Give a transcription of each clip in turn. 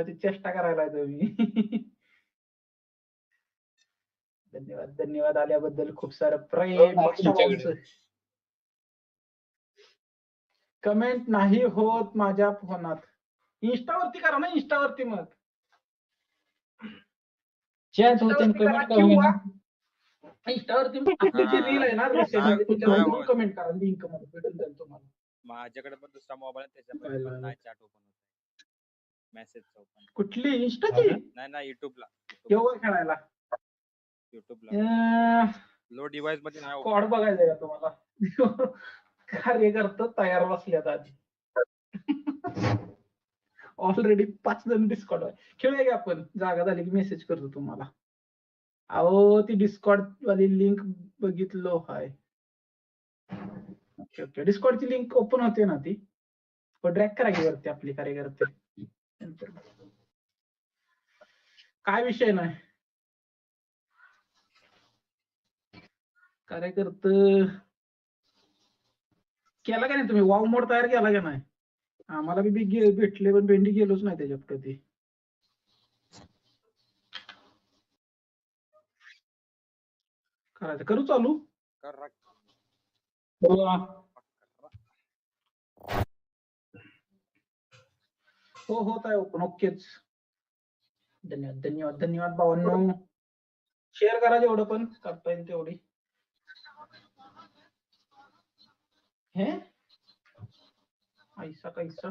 उगाच चेष्टा करायला तुम्ही धन्यवाद धन्यवाद आल्याबद्दल खूप सारं प्रेम हो, तुमच्याकडे. कमेंट नाही होत माझ्या फोनात. इंस्टावरती करा ना इंस्टावरती मग. चॅट होते इंस्टावरती रील आहे ना. कमेंट करा लिंकमध्ये भेटून जाईल तुम्हाला. माझ्याकडे पण दुसरा मोबाईल त्याच्यामध्ये पाहिलं. पण नाही चॅट ओपन होत. मेसेज कुठली? इंस्टाची हा नाही नाही युट्यूबला केव्हा खेळायला? युट्यूबला लो. डिव्हाइसमध्ये नाही. स्क्वॉड बघायचंय का तुम्हाला? कार्यकर्ता तयार बसल्यात आधी ऑलरेडी पाच जण डिस्कॉर्ड खेळूया की आपण? जागा झाली की मेसेज करतो तुम्हाला. अहो ती डिस्कॉर्ड वाली लिंक बघितलो हाय. ओके ओके डिस्कॉर्डची लिंक ओपन होते ना ती? ड्रॅग करा की वरती आपली कार्यकर्ते. नंतर. काय विषय नाही. कार्यकर्त केला का नाही तुम्ही? वाव मोड तयार केला का नाही? आम्हाला बी भेटले पण भेंडी गेलोच नाही त्याच्यात कधी. करायचं. करू चालू कर राख. हो होत आहे ओपन ओकेच धन्यवाद धन्यवाद धन्यवाद भावांनो. शेअर करा जेवढं पण करता येईल तेवढी. हे? ऐसा कैसा?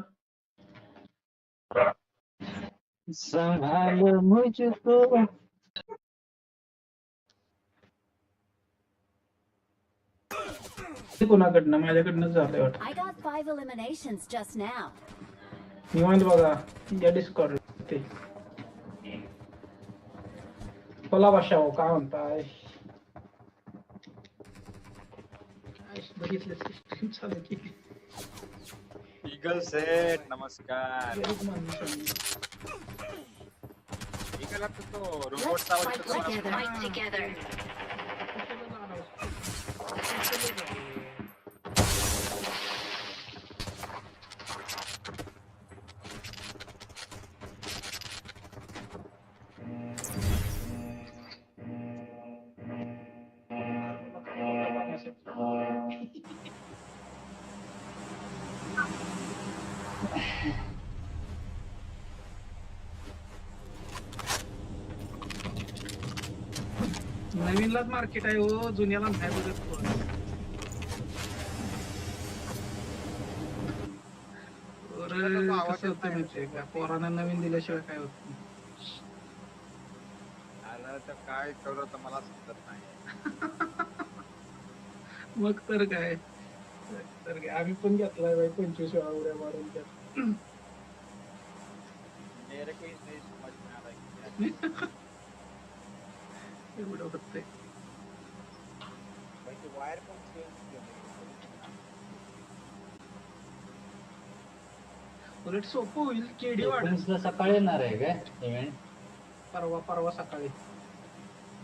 संभाल मुझको. हे कोणाकडनं? माझ्याकडनं झालंय वाटतं. I got five eliminations just now. निवांत बघा या डिस्कॉर्ड ते बोला भाषा हो काय म्हणताय काय बघितलं सिस्टीम चालू केली ईगल सेट नमस्कार गरीब माणसांनी. ईगल आता तो Let's रोबोटचा नवीनलाच मार्केट आहे हो जुन्याला नाही बघत कोण. पोरं कसं होतं माहितीये का? पोरांना नवीन दिल्याशिवाय काय होत नाही. आलं तर काय करू मला समजत नाही. मग तर काय? तर काय? आम्ही पण घेतलाय बाई पंचवीस वेळा उड्या मारून त्यात. मेरे को इस नहीं समझ में आ रहा क्या है। एवढं होतंय वायर पण उलट सोपं होईल केडी वाढेल सकाळी येणार आहे काय इव्हेंट परवा परवा सकाळी.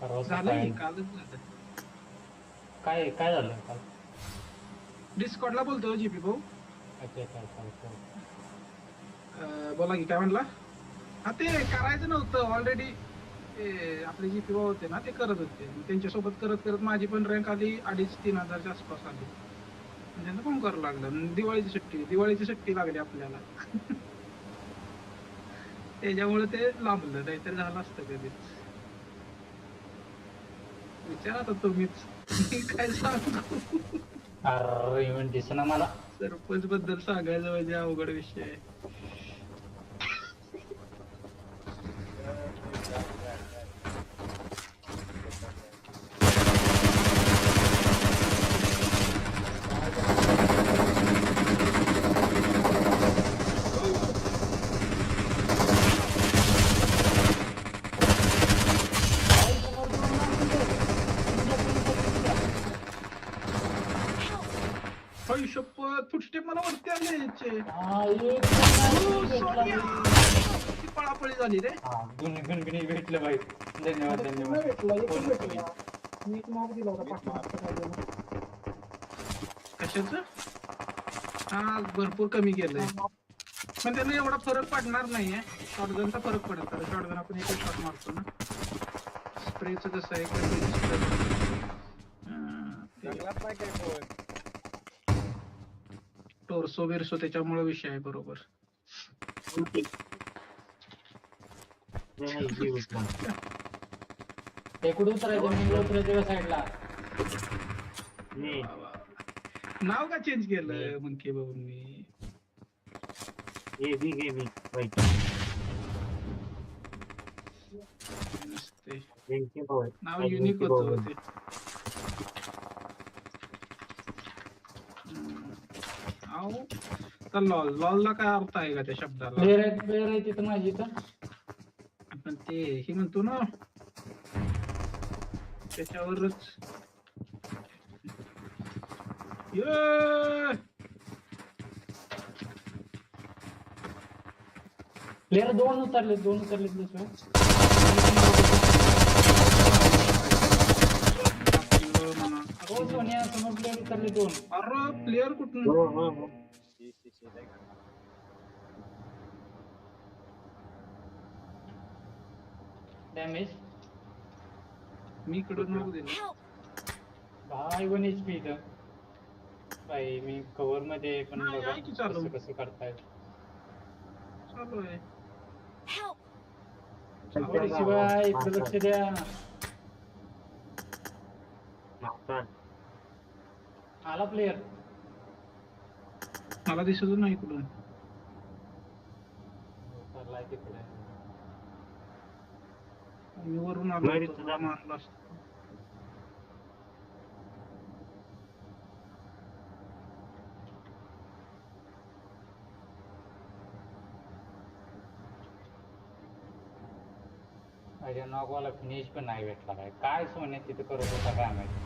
परवा झालं सकाळी. कालच झालं. काय काय झालं काल? डिस्कॉर्डला बोलतो जीपी भाऊ. अच्छा अच्छा अच्छा अच्छा. अं, बोला की काय म्हणला? हा ते करायचं नव्हतं ऑलरेडी आपले जीपी भाऊ होते ना ते करत होते. त्यांच्यासोबत करत करत माझी पण रँक आली अडीच तीन हजारच्या आसपास आली. त्यांना पण करावं लागलं. दिवाळीची सुट्टी दिवाळीची सुट्टी लागली आपल्याला. त्याच्यामुळे ते लांबलं. नाहीतर झालं असतं कधीच. विचारा आता तुम्हीच. काय सांगू? अरे इव्हेंट दिसेना मला सरपंच बद्दल सांगायचं म्हणजे अवघड विषय आहे. याचे हा, एक ओ, भेटला सोनिया! बाई. किती पळापळी झाली रे हा, गुण गुण गुणी भेटलं बाई धन्यवाद धन्यवाद पुन्हा भेटला, एकच कोण भेटला. मी एक दिला होता पाठीमागचा कशाच? हा भरपूर कमी केलंय. पण त्यांना एवढा फरक पडणार नाहीये. शॉटगनचा फरक पडेल कारण शॉटगन आपण एक शॉट मारतो ना. स्प्रेचं कसं आहे टोर्सो बिरसो त्याच्यामुळे विषय आहे बरोबर. ते कुठे उतरायचं? मी उतरायचं साईडला? नाव का चेंज केलं मुनके बाबूंनी नसते नाव युनिक होतं ते. अहो तर लॉल लॉलला काय अर्थ आहे का त्या शब्दाला प्लेअर आहे प्लेअर आहे तिथं माझी इथं आपण ते हे म्हणतो ना त्याच्यावरच ये! प्लेअर दोन उतरले दोन उतरले दुसरं. हो सोनिया उतरले दोन. अरे प्लेअर कुठून. डॅमेज मी इकडं नको दिलं Help! भाई वन एच पी इथं. भाई मी कव्हरमध्ये पण बघा. कसं कसं करताय. चालू आहे. शिवाय इकडं लक्ष द्या. आला प्लेअर मला दिसत नाही तिकडे मी वरून आलो मारला. माझ्या नॉकवाला फिनिश पण नाही भेटला काय काय सोन्या तिथं करत होता काय माहिती?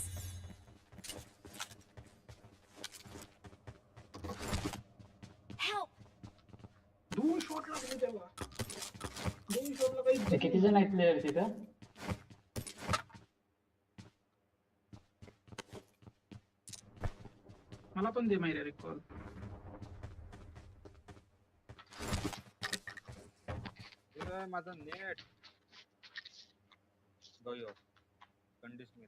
किती जण आहेत प्लेअर तिथं मला पण दे माहिती रे कॉल इथं माझं नेट गयो condition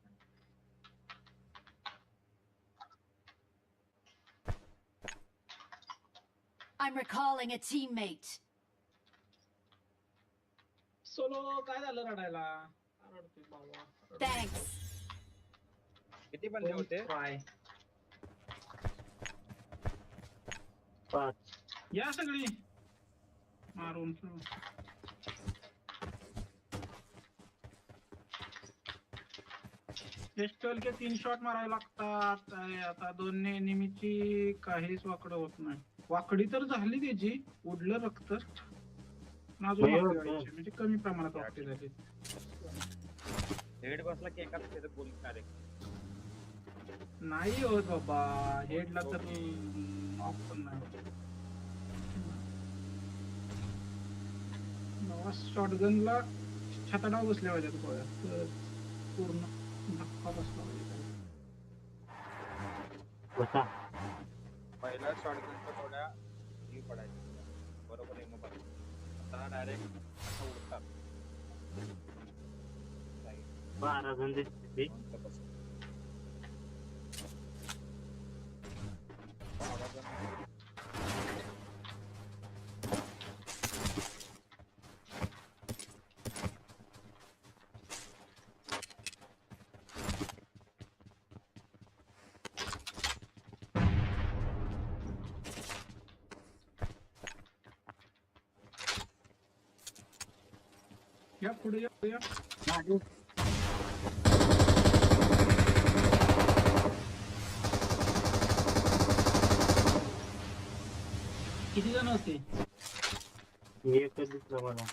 I'm recalling a teammate. Solo काय झालं रडायला? का रडतोय बाबा? Thanks. किती बनले होते? या सगळी. मारून. पिस्टल के तीन शॉट मारावे लागतात. अरे आता दोन नेहमीची काहीच वाकडं होत नाही. वाकडी तर झाली त्याची. उडलं रक्त. पण अजून. म्हणजे कमी प्रमाणात वाकडी झाली हेड बसला की एकाच गोल कार्य नाही होत बाबा. हेडला तर ऑफ पण नाही. शॉटगनला छताडाव बसल्या पाहिजेत गोळ्या. पूर्ण धक्का बसला पाहिजे पहिला शॉटगनच्या थोड्या ही पडायची. बरोबर आहे मग आता डायरेक्ट असं उडतात बारा जण दिसते दोनचं बस. बारा जण. या पुढे या पुढे या किती जण होते एकच दिसलं मला